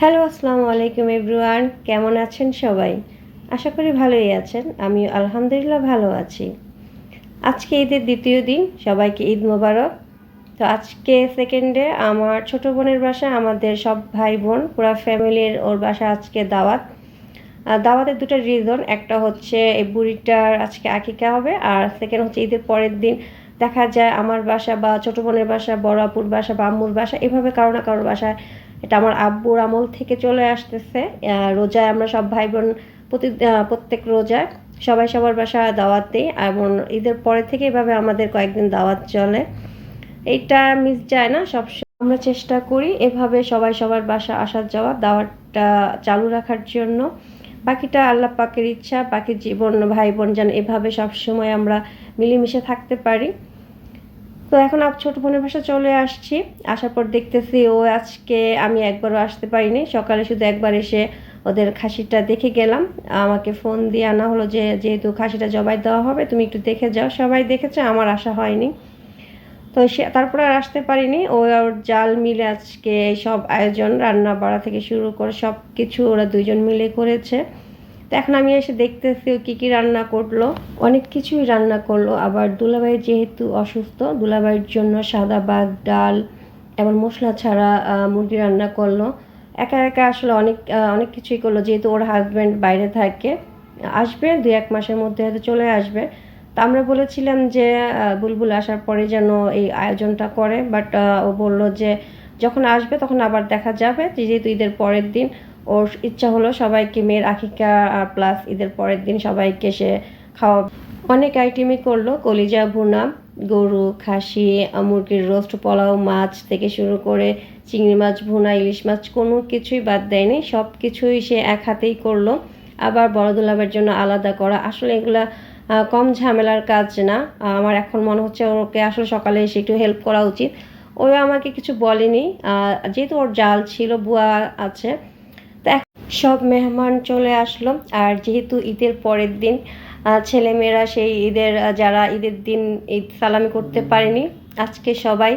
Hello, আসসালামু আলাইকুম everyone. কেমন আছেন সবাই? আশা করি ভালোই আছেন। আমি আলহামদুলিল্লাহ ভালো আছি। আজকে ঈদের দ্বিতীয় দিন, সবাইকে ঈদ মোবারক। তো আজকে সেকেন্ডে আমার ছোট বোনের বাসা আমাদের সব ভাই বোন, পুরো ফ্যামিলির ওর বাসা আজকে দাওয়াত। দাওয়াতের দুটো রিজন একটা হচ্ছে এই বুড়িটার আজকে আকিকা হবে আর সেকেন্ড হচ্ছে ঈদের পরের দিন দেখা যায় আমার বাসা বা ছোট বোনের বাসা, বড় আপুর বাসা বা আম্মুর বাসা, এভাবে কারও না কারোর বাসায় এটা আমার আব্বুর আমল থেকে চলে আসতেছে। রোজায় আমরা সব ভাই বোন প্রতি প্রত্যেক রোজায় সবাই সবার বাসা দাওয়াত দিই এবং ঈদের পরে থেকে এভাবে আমাদের কয়েকদিন দাওয়াত চলে। এইটা মিস যায় না, সব আমরা চেষ্টা করি এভাবে সবাই সবার বাসা আসা যাওয়া, দাওয়াতটা চালু রাখার জন্য। বাকিটা আল্লাহ পাকের ইচ্ছা, বাকি জীবন ভাই বোন যেন এভাবে সবসময় আমরা মিলেমিশে থাকতে পারি। তো এখন আপ ছোট বোনের বাসা চলে আসছি। আসার পর দেখতেছি ও আজকে, আমি একবারও আসতে পারিনি। সকালে শুধু একবার এসে ওদের খাসিটা দেখে গেলাম। আমাকে ফোন দিয়ে আনা হলো যে, যেহেতু খাসিটা জবাই দেওয়া হবে, তুমি একটু দেখে যাও। সবাই দেখেছে, আমার আসা হয়নি। তো সে, তারপরে আর আসতে পারিনি। ও ওর জাল মিলে আজকে সব আয়োজন রান্না বাড়া থেকে শুরু করে সব কিছু ওরা দুজন মিলে করেছে। তো এখন আমি এসে দেখতেছি ও কী কী রান্না করল। অনেক কিছুই রান্না করল। আবার দুলাভাই যেহেতু অসুস্থ, দুলাভাইয়ের জন্য সাদা ভাত, ডাল এবং মশলা ছাড়া মুরগি রান্না করল। একা একা আসলে অনেক অনেক কিছুই করল। যেহেতু ওর হাজব্যান্ড বাইরে থাকে, আসবে দুই এক মাসের মধ্যে হয়তো চলে আসবে। তা আমরা বলেছিলাম যে বুলবুল আসার পরে যেন এই আয়োজনটা করে। বাট ও বলল যে, যখন আসবে তখন আবার দেখা যাবে। যেহেতু ঈদের পরের দিন ওর ইচ্ছা হলো সবাইকে, মেয়ের আর প্লাস ঈদের পরের দিন সবাইকে সে খাওয়া অনেক আইটেমই করল, কলিজা, ভুনা, গরু, খাসি, মুরগির রোস্ট, পোলাও, মাছ থেকে শুরু করে চিংড়ি মাছ, ভুনা, ইলিশ মাছ, কোনো কিছুই বাদ দেয়নি সব কিছুই সে এক হাতেই করল। আবার বড় দুলাভের জন্য আলাদা করা। আসলে এগুলা কম ঝামেলার কাজ না। আমার এখন মনে হচ্ছে ওকে আসলে সকালে এসে একটু হেল্প করা উচিত। ও আমাকে কিছু বলেনি। যেহেতু ওর জাল ছিল, বুয়া আছে সব মেহমান চলে আসলো। আর যেহেতু ঈদের পরের দিন ছেলেমেয়েরা সেই ঈদের যারা ঈদের দিন ঈদ সালামি করতে পারেনি আজকে সবাই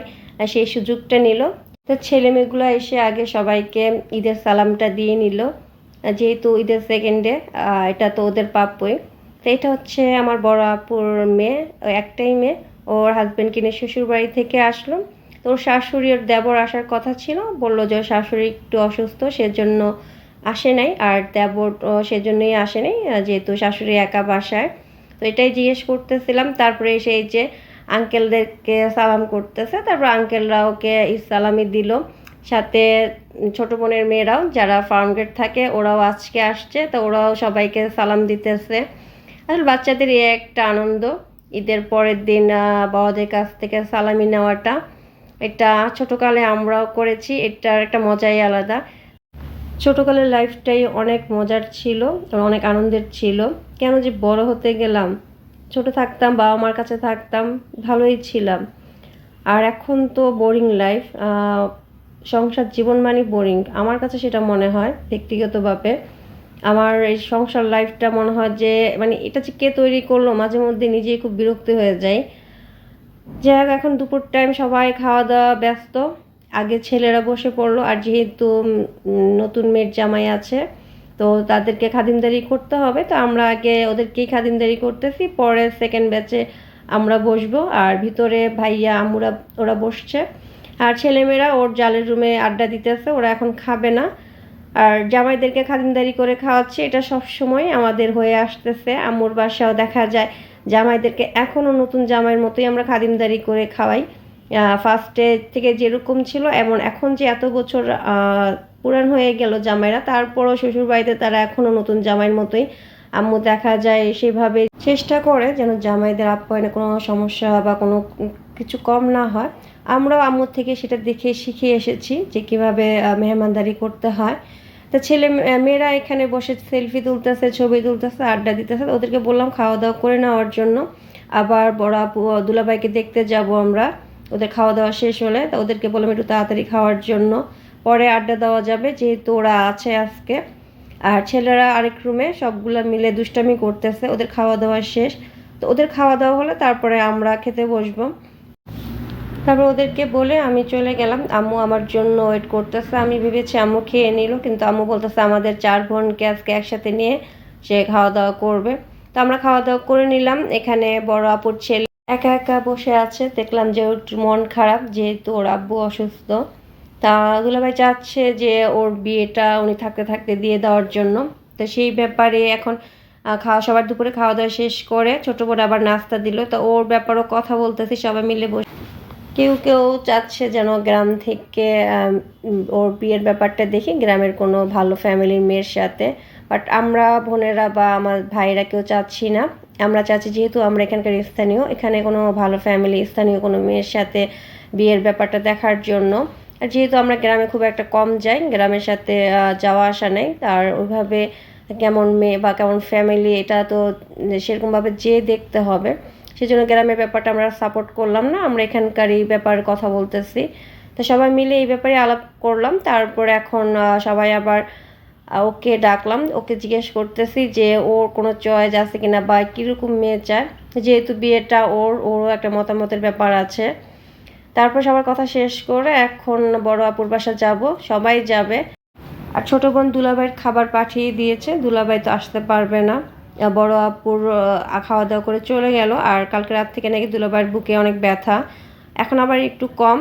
সেই সুযোগটা নিল। তো ছেলে মেয়েগুলো এসে আগে সবাইকে ঈদের সালামটা দিয়ে নিল। যেহেতু ঈদের সেকেন্ডে এটা তো ওদের প্রাপ্যই তো এটা হচ্ছে আমার বড় আপুর মেয়ে একটাই মেয়ে। ওর হাজব্যান্ড কিনে শ্বশুর বাড়ি থেকে আসলো। তো ওর শাশুড়ি ওর দেবর আসার কথা ছিল। বলল যে ওর শাশুড়ি একটু অসুস্থ সেজন্য আসে নাই, আর দেবর সেজন্যই আসে নাই যেহেতু শাশুড়ি একা বাসায়। তো এটাই জিজ্ঞেস করতেছিলাম, তারপরে এসে এই যে আঙ্কেলদেরকে সালাম করতেছে, তারপর আঙ্কেলরা ওকে ইসালামি দিল। সাথে ছোট বোনের মেয়েরাও, যারা ফার্ম গেট থাকে, ওরাও আজকে আসছে, তো ওরাও সবাইকে সালাম দিতেছে। আসলে বাচ্চাদের এ একটা আনন্দ, ঈদের পরের দিন বাবাদের কাছ থেকে সালামি নেওয়াটা। এটা ছোটোকালে আমরাও করেছি, এটার একটা মজাই আলাদা। ছোটোকালের লাইফটাই অনেক মজার ছিল, অনেক আনন্দের ছিল। কেন যে বড় হতে গেলাম, ছোট থাকতাম, বাবা মার কাছে থাকতাম, ভালোই ছিলাম। আর এখন তো বোরিং লাইফ সংসার জীবন মানে বোরিং আমার কাছে সেটা মনে হয়, ব্যক্তিগতভাবে। আমার এই সংসার লাইফটা মনে হয় যে মানে এটা যে কে তৈরি করল, মাঝে মধ্যে নিজেই খুব বিরক্ত হয়ে যায় যাই হোক, এখন দুপুর টাইম সবাই খাওয়া দাওয়া ব্যস্ত। আগে ছেলেরা বসে পড়ল আর যেহেতু নতুন মেয়ের জামাই আছে, তো তাদেরকে খাদিমদারি করতে হবে। তো আমরা আগে ওদেরকেই খাদিমদারি করতেছি, পরে সেকেন্ড ব্যাচে আমরা বসবো। আর ভিতরে ভাইয়া আমুরা ওরা বসছে। আর ছেলেমেয়েরা ওর জালের রুমে আড্ডা দিতেছে, ওরা এখন খাবে না। আর জামাইদেরকে খাদিমদারি করে খাওয়াচ্ছে, এটা সব সময় আমাদের হয়ে আসতেছে। আম্মুর বাসাও দেখা যায়, জামাইদেরকে এখনও নতুন জামাইয়ের মতোই আমরা খাদিমদারি করে খাওয়াই। ফার্স্টে থেকে যেরকম ছিল, এমন। এখন যে এত বছর পুরান হয়ে গেল জামাইরা, তারপরও শ্বশুর বাড়িতে তারা এখনও নতুন জামাইয়ের মতোই। আম্মু দেখা যায় সেভাবে চেষ্টা করে যেন জামাইদের আপ্যায়নে কোনো সমস্যা বা কোনো কিছু কম না হয়। আমরাও আম্মুর থেকে সেটা দেখে শিখে এসেছি যে কীভাবে মেহমানদারি করতে হয়। তো ছেলে, মেয়েরা এখানে বসে সেলফি তুলতেছে, ছবি তুলতেছে, আড্ডা দিতেছে ওদেরকে বললাম খাওয়া দাওয়া করে নেওয়ার জন্য। আবার বড় আপু, দুলাভাইকে দেখতে যাব আমরা। ওদের খাওয়া দাওয়া শেষ হলে তা ওদেরকে বললাম একটু তাড়াতাড়ি খাওয়ার জন্য। পরে আড্ডা দেওয়া যাবে, যেহেতু ওরা আছে আজকে। আর ছেলেরা আরেক রুমে সবগুলো মিলে দুষ্টামি করতেছে, ওদের খাওয়া দাওয়া শেষ। তো ওদের খাওয়া দাওয়া হলে তারপরে আমরা খেতে বসবো। তারপর ওদেরকে বলে আমি চলে গেলাম। আম্মু আমার জন্য ওয়েট করতেছে। আমি ভেবেছি আম্মু খেয়ে নিল, কিন্তু আম্মু বলতেছে আমাদের চার বোনকে আজকে একসাথে নিয়ে সে খাওয়া দাওয়া করবে। তো আমরা খাওয়া দাওয়া করে নিলাম। এখানে বড় আপুর ছেলে একা একা বসে আছে, দেখলাম যে ওর মন খারাপ, যেহেতু ওর আব্বু অসুস্থ। তা দুলাভাই চাচ্ছে যে ওর বিয়েটা উনি থাকতে থাকতে দিয়ে দেওয়ার জন্য। তো সেই ব্যাপারে এখন খাওয়া, সবার দুপুরে খাওয়া দাওয়া শেষ করে ছোটো বোন আবার নাস্তা দিল। তো ওর ব্যাপারেও কথা বলতেছি, সবাই মিলে বসে কেউ কেউ চাচ্ছে যেন গ্রাম থেকে ওর বিয়ের ব্যাপারটা দেখি, গ্রামের কোনো ভালো ফ্যামিলির মেয়ের সাথে। বাট আমরা বোনেরা বা আমার ভাইরা কেউ চাচ্ছি না। আমরা চাচ্ছি যেহেতু আমরা এখানকার স্থানীয়, এখানে কোনো ভালো ফ্যামিলি স্থানীয় কোনো মেয়ের সাথে বিয়ের ব্যাপারটা দেখার জন্য। আর যেহেতু আমরা গ্রামে খুব একটা কম যাই, গ্রামের সাথে যাওয়া আসা নেই, আর ওইভাবে কেমন মেয়ে বা কেমন ফ্যামিলি এটা তো সেরকমভাবে যেয়ে দেখতে হবে। সেই জন্য গ্রামের ব্যাপারটা আমরা সাপোর্ট করলাম না, আমরা এখানকার এই ব্যাপারে কথা বলতেছি। তো সবাই মিলে এই ব্যাপারে আলাপ করলাম, তারপরে এখন সবাই আবার ওকে ডাকলাম, ওকে জিজ্ঞেস করতেছি যে ওর কোনো চয়েস আছে কিনা বা কীরকম মেয়ে চায়। যেহেতু বিয়েটা ওর, ওরও একটা মতামতের ব্যাপার আছে। তারপর সবার কথা শেষ করে এখন বড় আপুর বাসা যাব, সবাই যাবে। আর ছোট বোন দুলাভাইয়ের খাবার পাঠিয়ে দিয়েছে, দুলাভাই তো আসতে পারবে না। বড় আপুর খাওয়া দাওয়া করে চলে গেল, আর কালকে রাত থেকে নাকি দুলাভাইয়ের বুকে অনেক ব্যথা। এখন আবার একটু কম।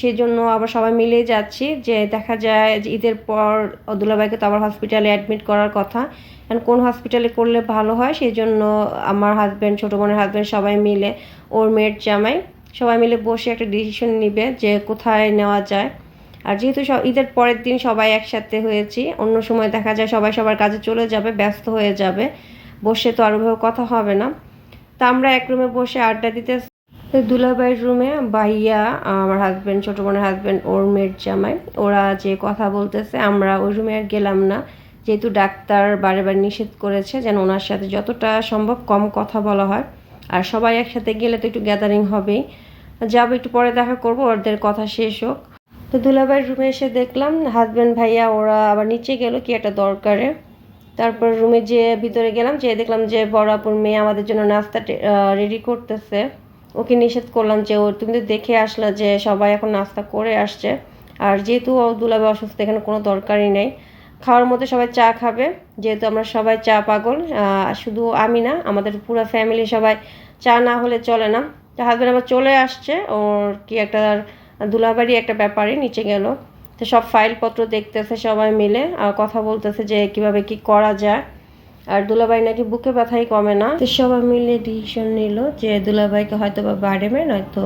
সেই জন্য আবার সবাই মিলেই যাচ্ছি, যে দেখা যায় যে ঈদের পর দুলাভাইকে তো আবার হসপিটালে অ্যাডমিট করার কথা। এখন কোন হসপিটালে করলে ভালো হয় সেই জন্য আমার হাজব্যান্ড ছোটো বোনের হাজব্যান্ড সবাই মিলে, ওর মেয়ের জামাই সবাই মিলে বসে একটা ডিসিশন নিবে যে কোথায় নেওয়া যায়। আর যেহেতু সব ঈদের পরের দিন সবাই একসাথে হয়েছি, অন্য সময় দেখা যায় সবাই সবার কাজে চলে যাবে, ব্যস্ত হয়ে যাবে, বসে তো আর ওভাবে কথা হবে না। তা আমরা এক রুমে বসে আড্ডা দিতে তো দুলাভাইয়ের রুমে ভাইয়া, আমার হাজব্যান্ড ছোটো বোনের হাজব্যান্ড ওর মেয়ের জামাই। ওরা যে কথা বলতেছে, আমরা ওই রুমে আর গেলাম না। যেহেতু ডাক্তার বারে বারে নিষেধ করেছে যেন ওনার সাথে যতটা সম্ভব কম কথা বলা হয়। আর সবাই একসাথে গেলে তো একটু গ্যাদারিং হবেই। যাব একটু পরে দেখা করব, ওদের কথা শেষ হোক। তো দুলাভাইয়ের রুমে এসে দেখলাম হাজব্যান্ড ভাইয়া, ওরা আবার নিচে গেল কি একটা দরকারে। তারপর রুমে যে ভিতরে গেলাম যে দেখলাম যে বড় আপুর মেয়ে আমাদের জন্য নাস্তা রেডি করতেছে। ওকে নিষেধ করলাম যে ও, তুমি তো দেখে আসলা যে সবাই এখন নাস্তা করে আসছে। আর যেহেতু ও দুলাবে অসুস্থ, এখানে কোনো দরকারই নেই। খাওয়ার মধ্যে সবাই চা খাবে। যেহেতু আমরা সবাই চা পাগল শুধু আমি না, আমাদের পুরো ফ্যামিলি সবাই চা না হলে চলে না। তো হাজব্যান্ড আবার চলে আসছে, ওর কি একটা দুলাবাড়ি একটা ব্যাপারে নিচে গেল। তো সব ফাইলপত্র দেখতেছে সবাই মিলে, আর কথা বলতেছে যে কীভাবে কি করা যায়। আর দুলাভাই নাকি বুকে ব্যথাই কমে না। তো সবাই মিলে ডিসিশন নিল যে দুলাভাইকে হয়তো বা বাড়েমে নয়তো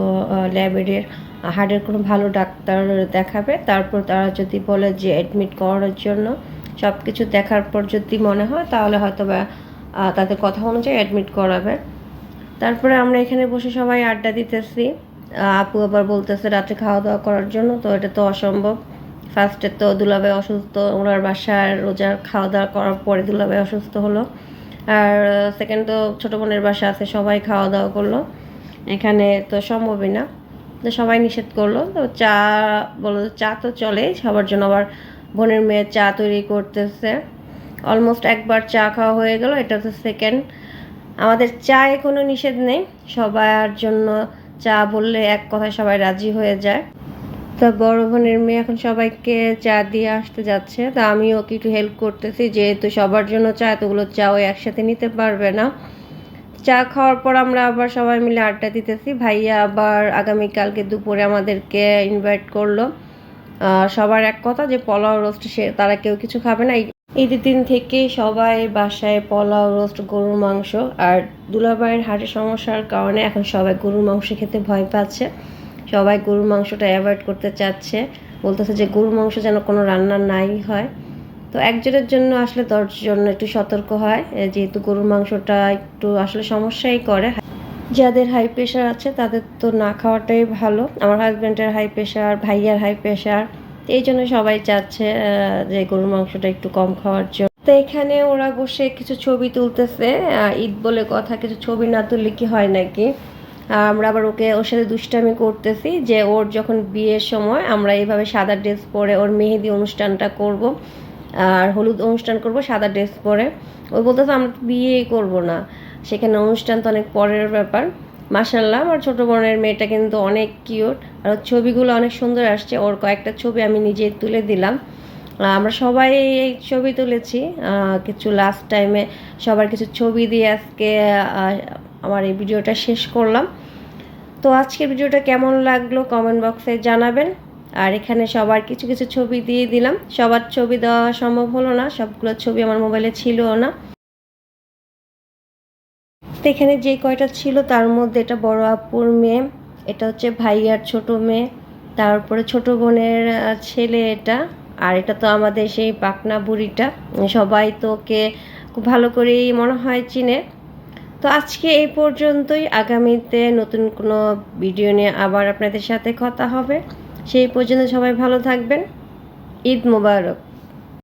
ল্যাবের হার্টের কোনো ভালো ডাক্তার দেখাবে। তারপর তারা যদি বলে যে অ্যাডমিট করানোর জন্য সব কিছু দেখার পর যদি মনে হয়, তাহলে হয়তো বা তাদের কথা অনুযায়ী অ্যাডমিট করাবে। তারপরে আমরা এখানে বসে সবাই আড্ডা দিতেছি। আপু আবার বলতেছে রাতে খাওয়া দাওয়া করার জন্য, তো এটা তো অসম্ভব। ফার্স্টে তো দুলাভাই অসুস্থ, ওনার বাসার রোজার খাওয়া দাওয়া করার পরে দুলাভাই অসুস্থ হলো। আর সেকেন্ড তো ছোটো বোনের বাসা আছে, সবাই খাওয়া দাওয়া করল। এখানে তো সম্ভবই না। তো সবাই নিষেধ করল। তো চা বলো চা তো চলে সবার জন্য আবার বোনের মেয়ে চা তৈরি করতেছে। অলমোস্ট একবার চা খাওয়া হয়ে গেল, এটা তো সেকেন্ড আমাদের চায়ে কোনো নিষেধ নেই। সবার জন্য চা বললে এক কথায় সবাই রাজি হয়ে যায়। তা বড় বোনের মেয়ে এখন সবাইকে চা দিয়ে আসতে যাচ্ছে। তা আমি ওকে একটু হেল্প করতেছি, যেহেতু সবার জন্য চা, এতগুলো চাও একসাথে নিতে পারবে না। চা খাওয়ার পর আমরা আবার সবাই মিলে আড্ডা দিতেছি। ভাইয়া আবার আগামীকালকে দুপুরে আমাদেরকে ইনভাইট করল। সবার এক কথা যে পোলাও রোস্ট সে, তারা কেউ কিছু খাবে না। এই- ঈদের দিন থেকে সবাই বাসায় পোলাও রোস্ট গরুর মাংস। আর দুলাভাইয়ের হার্টের সমস্যার কারণে এখন সবাই গরুর মাংস খেতে ভয় পাচ্ছে। সবাই গরুর মাংসটা অ্যাভয়েড করতে চাচ্ছে। বলতেছে যে গরুর মাংস যেন কোনো রান্না নাই হয়। তো একজনের জন্য আসলে দশজন একটু সতর্ক হয় যেহেতু গরুর মাংসটা একটু আসলে সমস্যাই করে। যাদের হাই প্রেশার আছে তাদের তো না খাওয়াটাই ভালো। আমার হাজব্যান্ডের হাই প্রেশার ভাইয়ার হাই প্রেশার এই জন্য সবাই চাচ্ছে যে গরুর মাংসটা একটু কম খাওয়ার জন্য। তো এখানে ওরা বসে কিছু ছবি তুলতেছে ঈদ বলে কথা, কিছু ছবি না তুললে কি হয় নাকি? আমরা আবার ওকে ওর সাথে দুষ্টামি করতেছি যে ওর যখন বিয়ের সময় আমরা এইভাবে সাদা ড্রেস পরে ওর মেহেদি অনুষ্ঠানটা করব, আর হলুদ অনুষ্ঠান করব সাদা ড্রেস পরে। ওই বলতেছে, আমরা তো বিয়েই করব না। সেখানে অনুষ্ঠান তো অনেক পরের ব্যাপার। মাসাল্লাহ আমার ছোটো বোনের মেয়েটা কিন্তু অনেক কিউট আর ওর ছবিগুলো অনেক সুন্দর আসছে। ওর কয়েকটা ছবি আমি নিজে তুলে দিলাম। আমরা সবাই এই ছবি তুলেছি। কিছু লাস্ট টাইমে সবার কিছু ছবি দিয়ে আজকে আমার এই ভিডিওটা শেষ করলাম। তো আজকের ভিডিওটা কেমন লাগল কমেন্ট বক্সে জানাবেন। আর এখানে সবার কিছু কিছু ছবি দিয়ে দিলাম। সবার ছবি দেওয়া সম্ভব হলো না। সবগুলো ছবি আমার মোবাইলে ছিল না। তো এখানে যে কয়টা ছিল তার মধ্যে এটা বড় আপুর মেয়ে, এটা হচ্ছে ভাইয়ার ছোট মেয়ে, তারপরে ছোট বোনের ছেলে এটা, আর এটা তো আমাদের সেই পাকনা বুড়িটা। সবাই তো ওকে খুব ভালো করেই মনে হয় চিনে। তো আজকে এই পর্যন্তই। আগামীতে নতুন কোনো ভিডিও নিয়ে আবার আপনাদের সাথে কথা হবে। সেই পর্যন্ত সবাই ভালো থাকবেন। ঈদ মোবারক।